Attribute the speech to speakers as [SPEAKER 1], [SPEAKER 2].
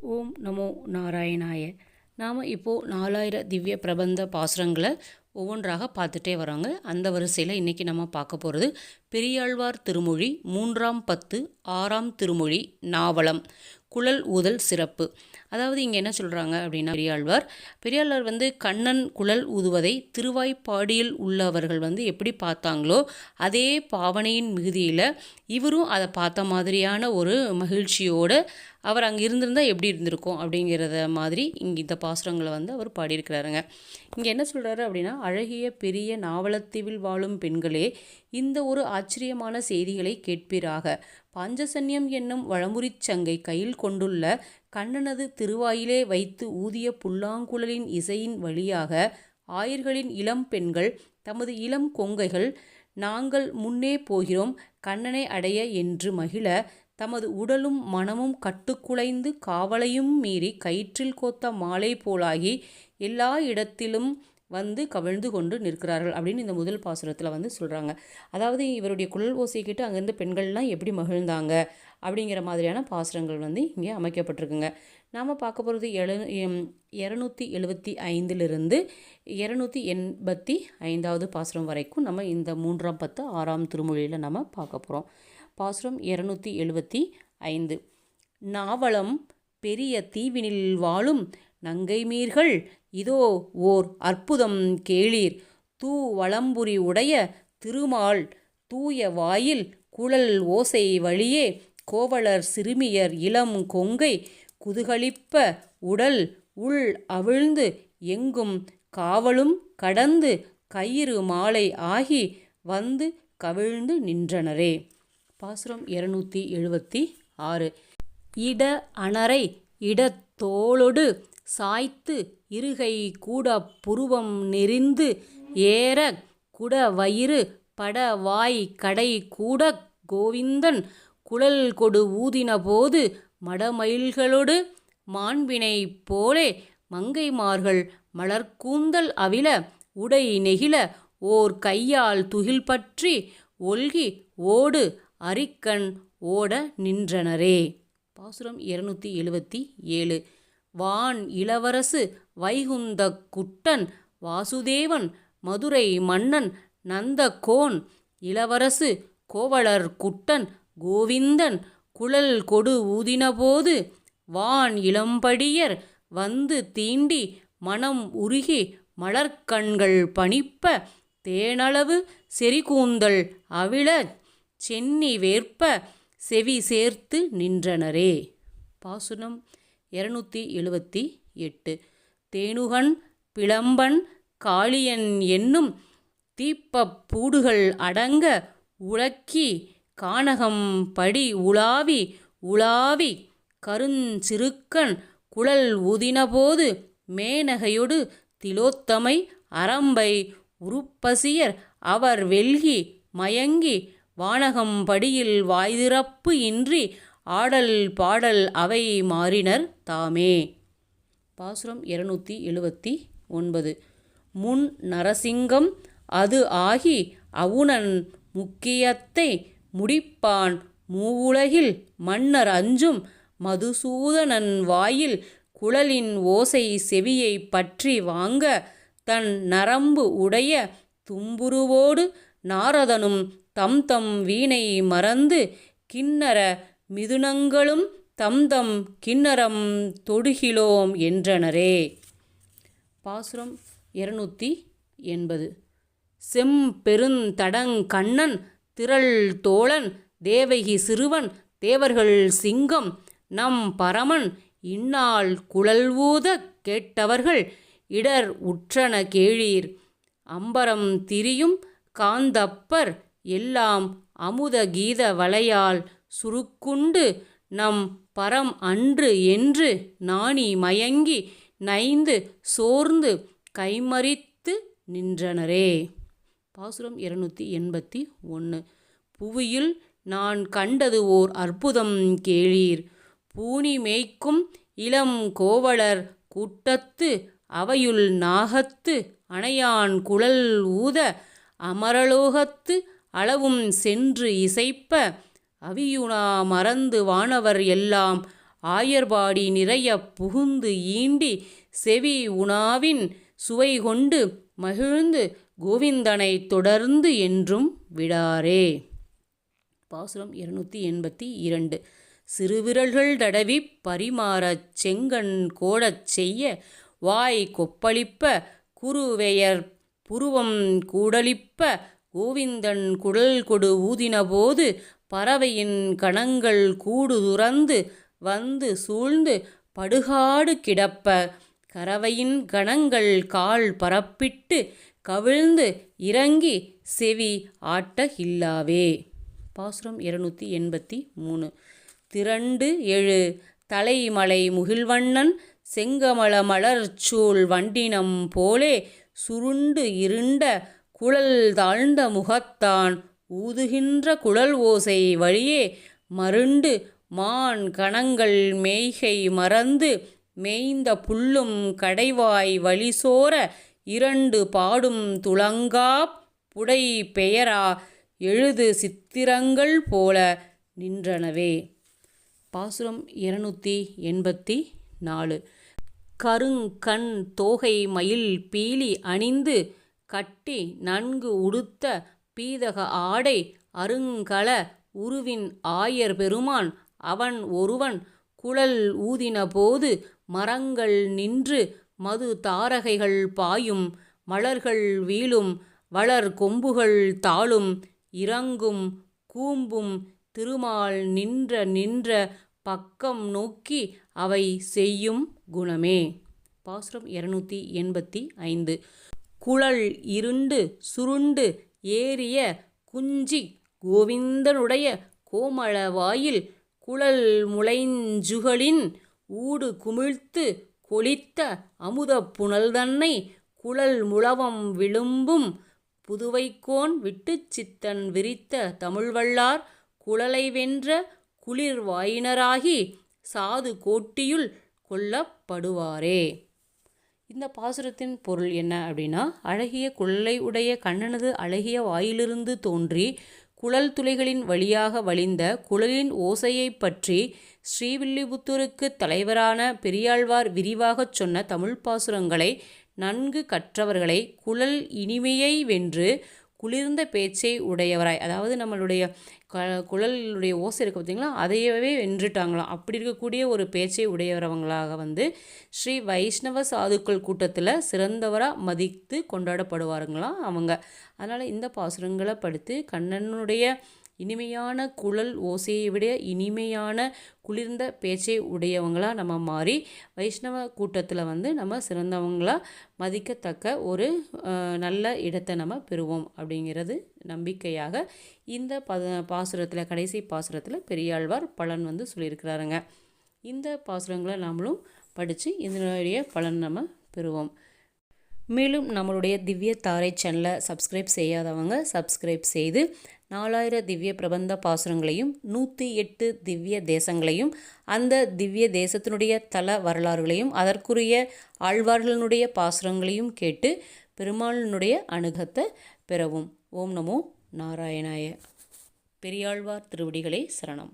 [SPEAKER 1] ஓம் நமோ நாராயணாய. நாம் இப்போது நாலாயிர திவ்ய பிரபந்த பாசுரங்களை ஒவ்வொன்றாக பார்த்துட்டே வராங்க. அந்த வரிசையில் இன்றைக்கி நம்ம பார்க்க போகிறது பெரியாழ்வார் திருமொழி மூன்றாம் பத்து ஆறாம் திருமொழி நாவலம் குழல் ஊதல் சிறப்பு. அதாவது இங்கே என்ன சொல்கிறாங்க அப்படின்னா பெரியாழ்வார் பெரியாழ்வார் வந்து கண்ணன் குழல் ஊதுவதை திருவாய்ப்பாடியில் உள்ளவர்கள் வந்து எப்படி பார்த்தாங்களோ அதே பாவனையின் மிகுதியில் இவரும் அதை பார்த்த மாதிரியான ஒரு மகிழ்ச்சியோடு அவர் அங்கே இருந்திருந்தால் எப்படி இருந்திருக்கும்? அப்படிங்கிறத மாதிரி இங்கே இந்த பாசுரங்களை வந்து அவர் பாடியிருக்கிறாருங்க. இங்கே என்ன சொல்கிறாரு அப்படின்னா அழகிய பெரிய நாவலத்தீவில் வாழும் பெண்களே இந்த ஒரு ஆச்சரியமான செய்திகளை கேட்பீராக. பாஞ்சசன்யம் என்னும் வழமுறிச் சங்கை கையில் கொண்டுள்ள கண்ணனது திருவாயிலே வைத்து ஊதிய புல்லாங்குழலின் இசையின் வழியாக ஆயர்களின் இளம் பெண்கள் தமது இளம் கொங்கைகள் நாங்கள் முன்னே போகிறோம் கண்ணனை அடைய என்று மகிழ தமது உடலும் மனமும் கட்டுக்குலைந்து காவலையும் மீறி கயிற்றில் கோத்த மாலை போலாகி எல்லா இடத்திலும் வந்து கவிழ்ந்து கொண்டு நிற்கிறார்கள் அப்படின்னு இந்த முதல் பாசுரத்தில் வந்து சொல்கிறாங்க அதாவது இவருடைய குழல் ஓசையை கேட்டு அங்கேருந்து பெண்கள்லாம் எப்படி மகிழ்ந்தாங்க அப்படிங்கிற மாதிரியான பாசுரங்கள் வந்து இங்கே அமைக்கப்பட்டிருக்குங்க. நாம் பார்க்க போகிறது எழு இரநூத்தி எழுபத்தி ஐந்திலிருந்து இரநூத்தி எண்பத்தி ஐந்தாவது பாசுரம் வரைக்கும் நம்ம இந்த மூன்றாம் பத்து ஆறாம் திருமொழியில் நம்ம பார்க்க போகிறோம் பாசுரம் இரநூத்தி எழுபத்தி ஐந்து. நாவலம் பெரிய தீவினில் வாழும் நங்கை மீர்கள் இதோ ஓர் அற்புதம் கேளீர். தூ வளம்புரி உடைய திருமால் தூய வாயில் குழல் ஓசை வழியே கோவலர் சிறுமியர் இளம் கொங்கை குதுகலிப்ப உடல் உள் அவிழ்ந்து எங்கும் காவலும் கடந்து கயிறு மாலை ஆகி வந்து கவிழ்ந்து நின்றனரே. பாசுரம் இருநூற்றி எழுபத்தி ஆறு. இட அணரை இடத்தோளொடு சாய்த்து இருகை கூட புருவம் நெறிந்து ஏற குட வயிறு பட வாய் கடை கூட கோவிந்தன் குழல் கொடு ஊதினபோது மடமயில்களொடு மாண்பினை போலே மங்கைமார்கள் மலர்கூந்தல் அவில உடை நெகிழ ஓர் கையால் துகில் பற்றி ஒல்கி ஓடு அரிக்கண் ஓட நின்றனரே. பாசுரம் இருநூத்தி எழுபத்தி ஏழு. வான் இளவரசு வைகுந்த குட்டன் வாசுதேவன் மதுரை மன்னன் நந்தகோன் இளவரசு கோவலர் குட்டன் கோவிந்தன் குழல் கொடு ஊதினபோது வான் இளம்படியர் வந்து தீண்டி மனம் உருகி மலர்கண்கள் பணிப்ப தேனளவு செறிகூந்தல் அவிழ சென்னி வேற்ப செவி சேர்த்து நின்றனரே. பாசுனம் இருநூத்தி எழுபத்தி எட்டு. தேனுகன் பிளம்பன் காளியன் என்னும் தீப்பப்பூடுகள் அடங்க உலக்கி கானகம் படி உலாவி உலாவி கருஞ்சிறுக்கன் குழல் உதினபோது மேனகையொடு திலோத்தமை அரம்பை உருப்பசியர் அவர் வெல்கி மயங்கி வானகம் படியில் வாய்திறப்பு இன்றி ஆடல் பாடல் அவை மாறினர் தாமே. பாசுரம் இருநூற்றி எழுபத்தி ஒன்பது முன் நரசிங்கம் அது ஆகி அவுணன் முக்கியத்தை முடிப்பான். மூவுலகில் மன்னர் அஞ்சும் மதுசூதனன் வாயில் குழலின் ஓசை செவியை பற்றி வாங்க தன் நரம்பு உடைய தும்புருவோடு நாரதனும் தம் தம் வீணை மறந்து கிண்ணற மிதுனங்களும் தம்தம் கிண்ணறம் தொடுகிலோம் என்றனரே. பாசுரம் இருநூற்றி எண்பது. செம்பெருந்தடங்கண்ணன் திரள் தோழன் தேவகி சிறுவன் தேவர்கள் சிங்கம் நம் பரமன் இந்நாள் குழல் ஊத கேட்டவர்கள் இடர் உற்றன கேளீர். அம்பரம் திரியும் காந்தப்பர் எல்லாம் அமுத கீத வளையால் சுருக்குண்டு நம் பரம் அன்று என்று நாணி மயங்கி நைந்து சோர்ந்து கைமறித்து நின்றனரே. பாசுரம் இருநூற்றி எண்பத்தி ஒன்று புவியில் நான் கண்டது ஓர் அற்புதம் கேளீர். பூனி மேய்க்கும் இளம் கோவலர் கூட்டத்து அவையுள் நாகத்து அணையான் குழல் ஊத அமரலோகத்து அளவும் சென்று இசைப்ப அவியுணா மறந்து வானவர் எல்லாம். ஆயர்பாடி நிறைய புகுந்து ஈண்டி செவி உணாவின் சுவை கொண்டு மகிழ்ந்து கோவிந்தனை தொடர்ந்து என்றும் விடாரே. பாசுரம் இருநூற்றி எண்பத்தி இரண்டு. சிறுவிரல்கள் தடவி பரிமாறச் செங்கண் கோடச் செய்ய வாய் கொப்பளிப்ப குருவெயர் புருவம் கூடலிப்ப கோவிந்தன் குடல் கொடு ஊதினபோது பறவையின் கணங்கள் கூடு துறந்து வந்து சூழ்ந்து படுகாடு கிடப்ப. கறவையின் கணங்கள் கால் பரப்பிட்டு கவிழ்ந்து இறங்கி செவி ஆட்டகில்லாவே. பாசுரம் இருநூற்றி எண்பத்தி மூணு. திரண்டு எழு தலைமலை முகில்வண்ணன் செங்கமல மலர்ச்சூள் வண்டினம் போலே சுருண்டு இருண்ட குழல் தாழ்ந்த முகத்தான் ஊதுகின்ற குழல் ஓசை வழியே மருண்டு மான் கணங்கள் மேய்கை மறந்து மேய்ந்த புல்லும் கடைவாய் வழிசோர இரண்டு பாடும் துளங்கா புடை பெயரா எழுது சித்திரங்கள் போல நின்றனவே. பாசுரம் இருநூற்றி எண்பத்தி நாலு. கருங்கண் தோகை மயில் பீலி அணிந்து கட்டி நன்கு உடுத்த பீதக ஆடை அருங்கல உருவின் ஆயர் பெருமான். அவன் ஒருவன் குழல் ஊதினபோது மரங்கள் நின்று மது தாரகைகள் பாயும். மலர்கள் வீழும் வளர் கொம்புகள் தாழும். இறங்கும் கூம்பும் திருமால் நின்ற நின்ற பக்கம் நோக்கி அவை செய்யும் குணமே. பாசுரம் இருநூற்றி எண்பத்தி ஐந்து. குழல் இருண்டு சுருண்டு ஏறிய குஞ்சி கோவிந்தனுடைய கோமள வாயில் குழல் முளைஞ்சுகளின் ஊடு குமிழ்த்து கொளித்த அமுதப் புனல்தன்னை குழல் முழவம் விழும்பும் புதுவைக்கோன் விட்டுச் சித்தன் விரித்த தமிழ்வள்ளார் குழலை வென்ற குளிர் வாயினராகி சாது கோட்டியுள் கொல்லப்படுவாரே. இந்த பாசுரத்தின் பொருள் என்ன அப்படின்னா அழகிய குழலை உடைய கண்ணனது அழகிய வாயிலிருந்து தோன்றி குழல் துளைகளின் வழியாக வழிந்த குழலின் ஓசையைப் பற்றி ஸ்ரீவில்லிபுத்தூருக்கு தலைவரான பெரியாழ்வார் விரிவாகச் சொன்ன தமிழ் பாசுரங்களை நன்கு கற்றவர்களை குழல் இனிமையை வென்று குளிர்ந்த பேச்சை உடையவராய். அதாவது நம்மளுடைய க குழலுடைய ஓசை இருக்குது பார்த்திங்களா அதையவே வென்றுட்டாங்களாம். அப்படி இருக்கக்கூடிய ஒரு பேச்சை உடையவரவங்களாக வந்து ஸ்ரீ வைஷ்ணவ சாதுக்கள் கூட்டத்தில் சிறந்தவராக மதித்து கொண்டாடப்படுவாருங்களாம் அவங்க. அதனால் இந்த பாசுரங்களை படித்து கண்ணனுடைய இனிமையான குழல் ஓசையை விட இனிமையான குளிர்ந்த பேச்சை உடையவங்களாக நம்ம மாறி வைஷ்ணவ கூட்டத்தில் வந்து நம்ம சிறந்தவங்களாக மதிக்கத்தக்க ஒரு நல்ல இடத்தை நம்ம பெறுவோம் அப்படிங்கிறது நம்பிக்கையாக இந்த ப பாசுரத்தில் கடைசி பாசுரத்தில் பெரியாழ்வார் பலன் வந்து சொல்லியிருக்கிறாருங்க. இந்த பாசுரங்களை நாமளும் படித்து இதனுடைய பலன் நம்ம பெறுவோம். மேலும் நம்மளுடைய திவ்ய தாரை சேனலை சப்ஸ்கிரைப் செய்யாதவங்க சப்ஸ்கிரைப் செய்து நாலாயிரம் திவ்ய பிரபந்த பாசுரங்களையும் நூற்றி எட்டு திவ்ய தேசங்களையும் அந்த திவ்ய தேசத்தினுடைய தல வரலாறுகளையும் அதற்குரிய ஆழ்வார்களினுடைய பாசுரங்களையும் கேட்டு பெருமாளினுடைய அணுகத்தை பெறவும். ஓம் நமோ நாராயணாய. பெரியாழ்வார் திருவடிகளே சரணம்.